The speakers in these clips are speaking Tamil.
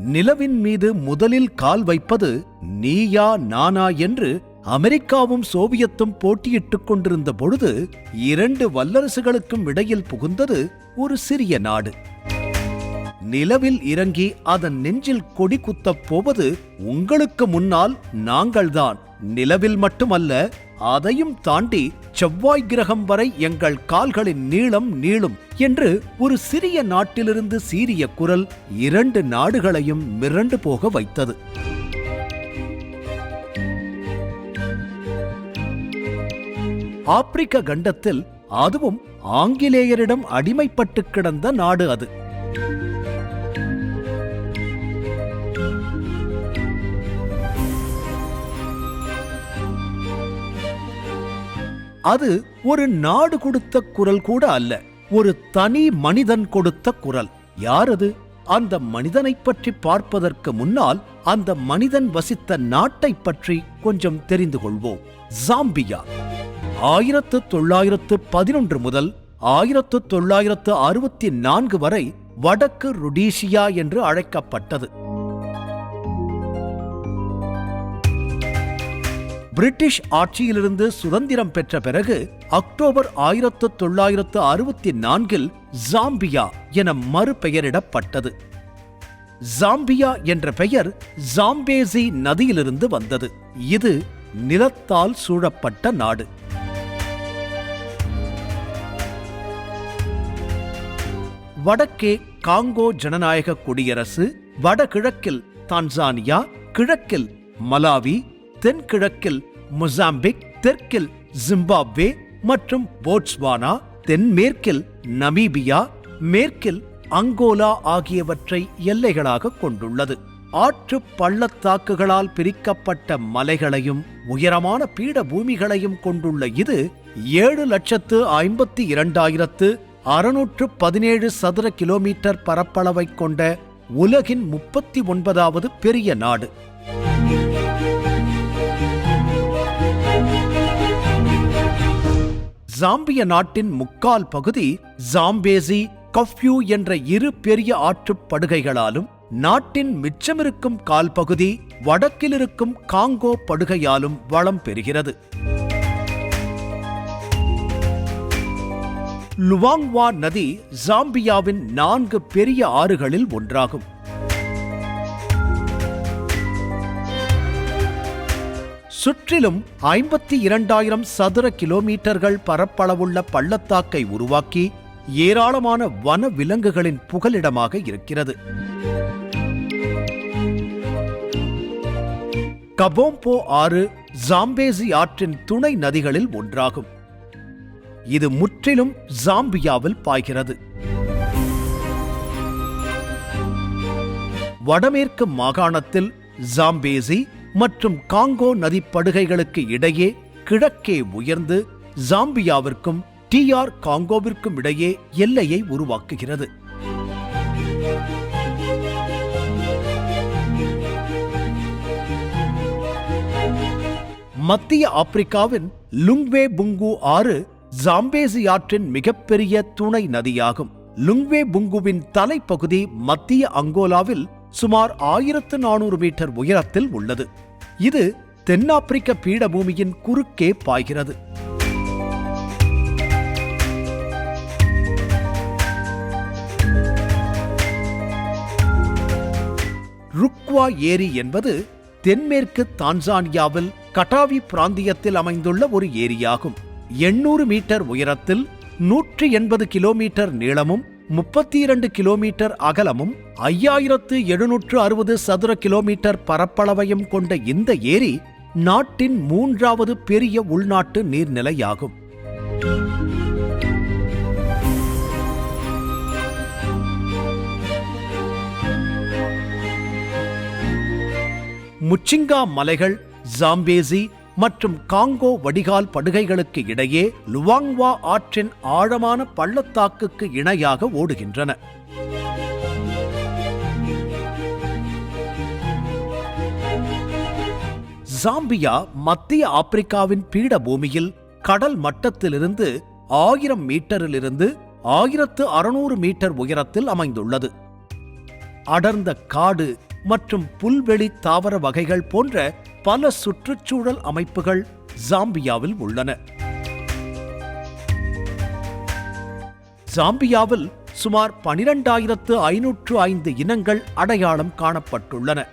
நிலவின் மீது முதலில் கால் வைப்பது நீயா நானா என்று அமெரிக்காவும் சோவியத்தும் போட்டியிட்டுக் கொண்டிருந்த பொழுது இரண்டு வல்லரசுகளுக்கும் இடையில் புகுந்தது ஒரு சிறிய நாடு. நிலவில் இறங்கி அதன் நெஞ்சில் கொடி குத்தப் போவது உங்களுக்கு முன்னால் நாங்கள்தான். நிலவில் மட்டுமல்ல அதையும் தாண்டி செவ்வாய் கிரகம் வரை எங்கள் கால்களின் நீளம் நீளும் என்று ஒரு சிறிய நாட்டிலிருந்து சீரிய குரல் இரண்டு நாடுகளையும் மிரண்டு போக வைத்தது. ஆப்பிரிக்க கண்டத்தில் அதுவும் ஆங்கிலேயரிடம் அடிமைப்பட்டு கிடந்த நாடு அது. அது ஒரு நாடு கொடுத்த குரல் கூட அல்ல ஒரு தனி மனிதன் கொடுத்த குரல். யார் அது? அந்த மனிதனைப் பற்றி பார்ப்பதற்கு முன்னால் அந்த மனிதன் வசித்த நாட்டைப் பற்றி கொஞ்சம் தெரிந்து கொள்வோம். ஜாம்பியா ஆயிரத்து தொள்ளாயிரத்து பதினொன்று முதல் ஆயிரத்து தொள்ளாயிரத்து அறுபத்தி நான்கு வரை வடக்கு ருடீசியா என்று அழைக்கப்பட்டது. பிரிட்டிஷ் ஆட்சியிலிருந்து சுதந்திரம் பெற்ற பிறகு அக்டோபர் ஆயிரத்து தொள்ளாயிரத்து அறுபத்தி நான்கில் ஜாம்பியா என மறுபெயரிடப்பட்டது. ஜாம்பியா என்ற பெயர் ஜாம்பேசி நதியிலிருந்து வந்தது. இது நிலத்தால் சூழப்பட்ட நாடு. வடக்கே காங்கோ ஜனநாயக குடியரசு வடகிழக்கில் தான்சானியா கிழக்கில் மலாவி தென்கிழக்கில் மொசாம்பிக் தெற்கில் ஜிம்பாப்வே மற்றும் போட்ஸ்வானா தென்மேற்கில் நமீபியா மேற்கில் அங்கோலா ஆகியவற்றை எல்லைகளாக கொண்டுள்ளது. ஆற்று பள்ளத்தாக்குகளால் பிரிக்கப்பட்ட மலைகளையும் உயரமான பீடபூமிகளையும் கொண்டுள்ள இது ஏழு லட்சத்து ஐம்பத்தி இரண்டாயிரத்து அறுநூற்று பதினேழு சதுர கிலோமீட்டர் பரப்பளவைக் கொண்ட உலகின் முப்பத்தி ஒன்பதாவது பெரிய நாடு. ஜாம்பிய நாட்டின் முக்கால் பகுதி ஜாம்பேசி கஃப்யூ என்ற இரு பெரிய ஆற்றுப் படுகைகளாலும் நாட்டின் மிச்சமிருக்கும் கால் பகுதி வடக்கில் இருக்கும் காங்கோ படுகையாலும் வளம் பெறுகிறது. லுவாங்வா நதி ஜாம்பியாவின் நான்கு பெரிய ஆறுகளில் ஒன்றாகும். சுற்றிலும் ஐம்பத்தி இரண்டாயிரம் சதுர கிலோமீட்டர்கள் பரப்பளவுள்ள பள்ளத்தாக்கை உருவாக்கி ஏராளமான வன விலங்குகளின் புகலிடமாக இருக்கிறது. கபோம்போ ஆறு ஜாம்பேசி ஆற்றின் துணை நதிகளில் ஒன்றாகும். இது முற்றிலும் ஜாம்பியாவில் பாய்கிறது. வடமேற்கு மாகாணத்தில் ஜாம்பேசி மற்றும் காங்கோ நதிப்படுகைகளுக்கு இடையே கிழக்கே உயர்ந்து ஜாம்பியாவிற்கும் டிஆர் காங்கோவிற்கும் இடையே எல்லையை உருவாக்குகிறது. மத்திய ஆப்பிரிக்காவின் லுங்வே புங்கு ஆறு ஜாம்பேசி ஆற்றின் மிகப்பெரிய துணை நதியாகும். லுங்வே புங்குவின் தலைப்பகுதி மத்திய அங்கோலாவில் சுமார் ஆயிரத்து நானூறு மீட்டர் உயரத்தில் உள்ளது. இது தென்னாப்பிரிக்க பீடபூமியின் குறுக்கே பாய்கிறது. ருக்வா ஏரி என்பது தென்மேற்கு தான்சானியாவில் கட்டாவி பிராந்தியத்தில் அமைந்துள்ள ஒரு ஏரியாகும். எண்ணூறு மீட்டர் உயரத்தில் நூற்றி எண்பது கிலோமீட்டர் நீளமும் முப்பத்தி இரண்டு கிலோமீட்டர் அகலமும் ஐயாயிரத்து எழுநூற்று அறுபது சதுர கிலோமீட்டர் பரப்பளவையும் கொண்ட இந்த ஏரி நாட்டின் மூன்றாவது பெரிய உள்நாட்டு நீர்நிலையாகும். முச்சிங்கா மலைகள் ஜாம்பேசி மற்றும் காங்கோ வடிகால் படுகைகளுக்கு இடையே லுவாங்வா ஆற்றின் ஆழமான பள்ளத்தாக்குக்கு இணையாக ஓடுகின்றன. ஜாம்பியா மத்திய ஆப்பிரிக்காவின் பீடபூமியில் கடல் மட்டத்திலிருந்து ஆயிரம் மீட்டரிலிருந்து ஆயிரத்து அறுநூறு மீட்டர் உயரத்தில் அமைந்துள்ளது. அடர்ந்த காடு மற்றும் புல்வெளி தாவர வகைகள் போன்ற பல சுற்றுச்சூழல் அமைப்புகள் ஜாம்பியாவில் உள்ளன. ஜாம்பியாவில் சுமார் பனிரெண்டாயிரத்து ஐநூற்று ஐந்து இனங்கள் அடையாளம் காணப்பட்டுள்ளன.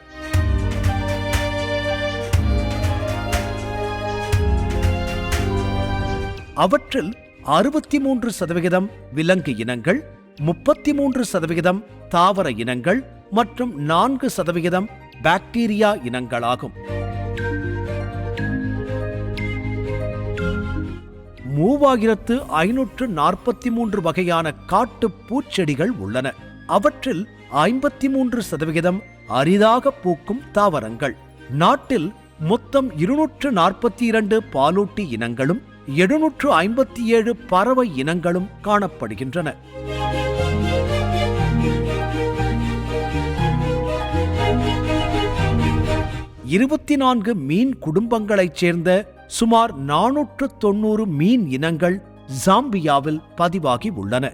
அவற்றில் அறுபத்தி மூன்று சதவிகிதம் விலங்கு இனங்கள் முப்பத்தி மூன்று சதவிகிதம் தாவர இனங்கள் மற்றும் நான்கு சதவிகிதம் பாக்டீரியா இனங்களாகும். மூவாயிரத்து ஐநூற்று நாற்பத்தி மூன்று வகையான காட்டு பூச்செடிகள் உள்ளன. அவற்றில் ஐம்பத்தி மூன்று சதவிகிதம் அரிதாக பூக்கும் தாவரங்கள். நாட்டில் மொத்தம் இருநூற்று நாற்பத்தி இரண்டு பாலூட்டி இனங்களும் எழுநூற்று ஐம்பத்தி ஏழு பறவை இனங்களும் காணப்படுகின்றன. இருபத்தி நான்கு மீன் குடும்பங்களைச் சேர்ந்த சுமார் நானூற்று தொண்ணூறு மீன் இனங்கள் ஜாம்பியாவில் பதிவாகி உள்ளன.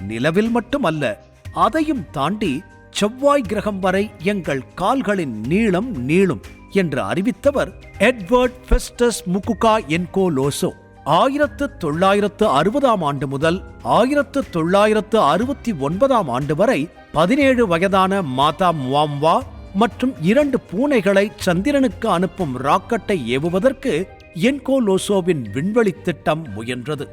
நிலவில் மட்டுமல்ல அதையும் தாண்டி செவ்வாய் கிரகம் வரை எங்கள் கால்களின் நீளம் நீளும் என்று அறிவித்தவர் எட்வர்ட் பெஸ்டஸ் முகுகா என்கோ லோசோ ஆயிரத்து தொள்ளாயிரத்து அறுபதாம் ஆண்டு முதல் ஆயிரத்து தொள்ளாயிரத்து அறுபத்தி ஒன்பதாம் ஆண்டு வரை பதினேழு வயதான மாதா முவாம்வா மற்றும் இரண்டு பூனைகளை சந்திரனுக்கு அனுப்பும் ராக்கெட்டை ஏவுவதற்கு என்கோலோசோவின் விண்வெளி திட்டம் முயன்றது.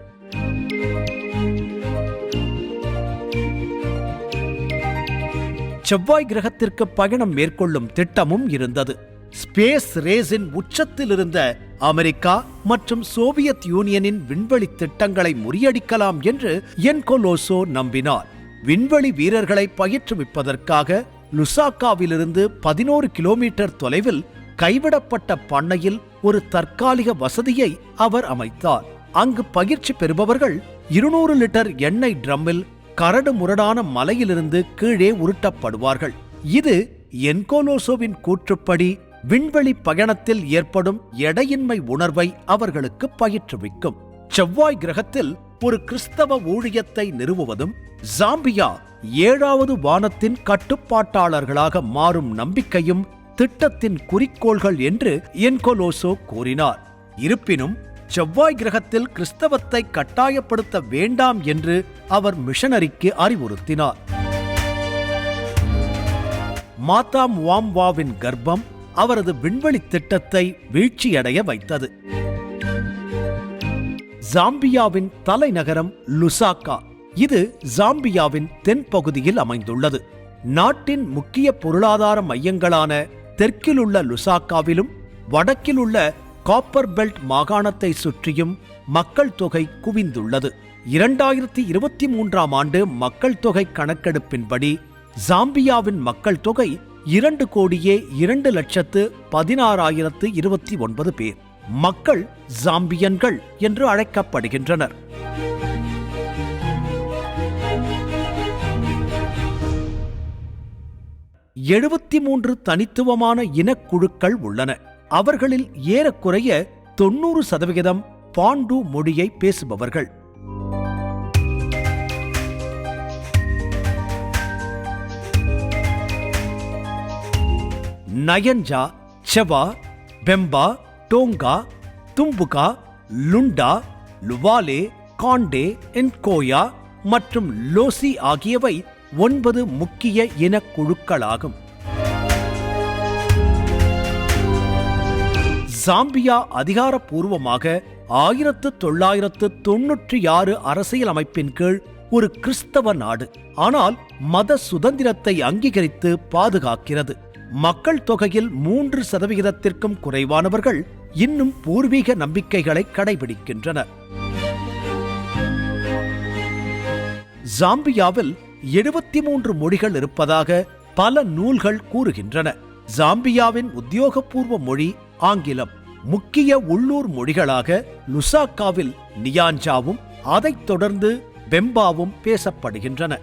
செவ்வாய் கிரகத்திற்கு பயணம் மேற்கொள்ளும் திட்டமும் இருந்தது. ஸ்பேஸ் ரேஸின் உச்சத்தில் இருந்த அமெரிக்கா மற்றும் சோவியத் யூனியனின் விண்வெளி திட்டங்களை முறியடிக்கலாம் என்று என்கோலோசோ நம்பினார். விண்வெளி வீரர்களை பயிற்றுவிப்பதற்காக லுசாக்காவிலிருந்து பதினோரு கிலோமீட்டர் தொலைவில் கைவிடப்பட்ட பண்ணையில் ஒரு தற்காலிக வசதியை அவர் அமைத்தார். அங்கு பயிற்சி பெறுபவர்கள் இருநூறு லிட்டர் எண்ணெய் ட்ரம்மில் கரடு முரடான மலையிலிருந்து கீழே உருட்டப்படுவார்கள். இது என்கோலோசோவின் கூற்றுப்படி விண்வெளி பயணத்தில் ஏற்படும் எடையின்மை உணர்வை அவர்களுக்கு பயிற்றுவிக்கும். செவ்வாய் கிரகத்தில் ஒரு கிறிஸ்தவ ஊழியத்தை நிறுவுவதும் ஜாம்பியா ஏழாவது வானத்தின் கட்டுப்பாட்டாளர்களாக மாறும் நம்பிக்கையும் திட்டத்தின் குறிக்கோள்கள் என்று என்கொலோசோ கூறினார். இருப்பினும் செவ்வாய் கிரகத்தில் கிறிஸ்தவத்தை கட்டாயப்படுத்த வேண்டாம் என்று அவர் மிஷனரிக்கு அறிவுறுத்தினார். மாதாம் வாம்வாவின் கர்ப்பம் அவரது விண்வெளி திட்டத்தை வீழ்ச்சியடைய வைத்தது. ஜாம்பியாவின் தலைநகரம் லுசாக்கா. இது ஜாம்பியாவின் தென்பகுதியில் அமைந்துள்ளது. நாட்டின் முக்கிய பொருளாதார மையங்களான தெற்கிலுள்ள லுசாக்காவிலும் வடக்கிலுள்ள காப்பர் பெல்ட் மாகாணத்தை சுற்றியும் மக்கள் தொகை குவிந்துள்ளது. இரண்டாயிரத்தி இருபத்தி மூன்றாம் ஆண்டு மக்கள் தொகை கணக்கெடுப்பின்படி ஜாம்பியாவின் மக்கள் தொகை இரண்டு கோடியே இரண்டு லட்சத்து பதினாறாயிரத்து இருபத்தி ஒன்பது பேர். மக்கள் ஜாம்பியன்கள் என்று அழைக்கப்படுகின்றனர். எழுபத்தி மூன்று தனித்துவமான இனக்குழுக்கள் உள்ளன. அவர்களில் ஏறக்குறைய தொண்ணூறு சதவிகிதம் பாண்டு மொழியை பேசுபவர்கள். நயன்ஜா செவா பெம்பா டோங்கா தும்புகா லுண்டா லுவாலே காண்டே என்கோயா மற்றும் லோசி ஆகியவை ஒன்பது முக்கிய இனக்குழுக்களாகும் ஜாம்பியா அதிகாரப்பூர்வமாக ஆயிரத்து தொள்ளாயிரத்து தொன்னூற்றி ஆறு அரசியலமைப்பின் கீழ் ஒரு கிறிஸ்தவ நாடு. ஆனால் மத சுதந்திரத்தை அங்கீகரித்து பாதுகாக்கிறது. மக்கள் தொகையில் மூன்று சதவிகிதத்திற்கும் குறைவானவர்கள் இன்னும் பூர்வீக நம்பிக்கைகளை கடைபிடிக்கின்றனர் ஜாம்பியாவில் எழுபத்தி மூன்று மொழிகள் இருப்பதாக பல நூல்கள் கூறுகின்றன. ஜாம்பியாவின் உத்தியோகபூர்வ மொழி ஆங்கிலம். முக்கிய உள்ளூர் மொழிகளாக லுசாக்காவில் நியான்ஜாவும் அதைத் தொடர்ந்து பெம்பாவும் பேசப்படுகின்றன.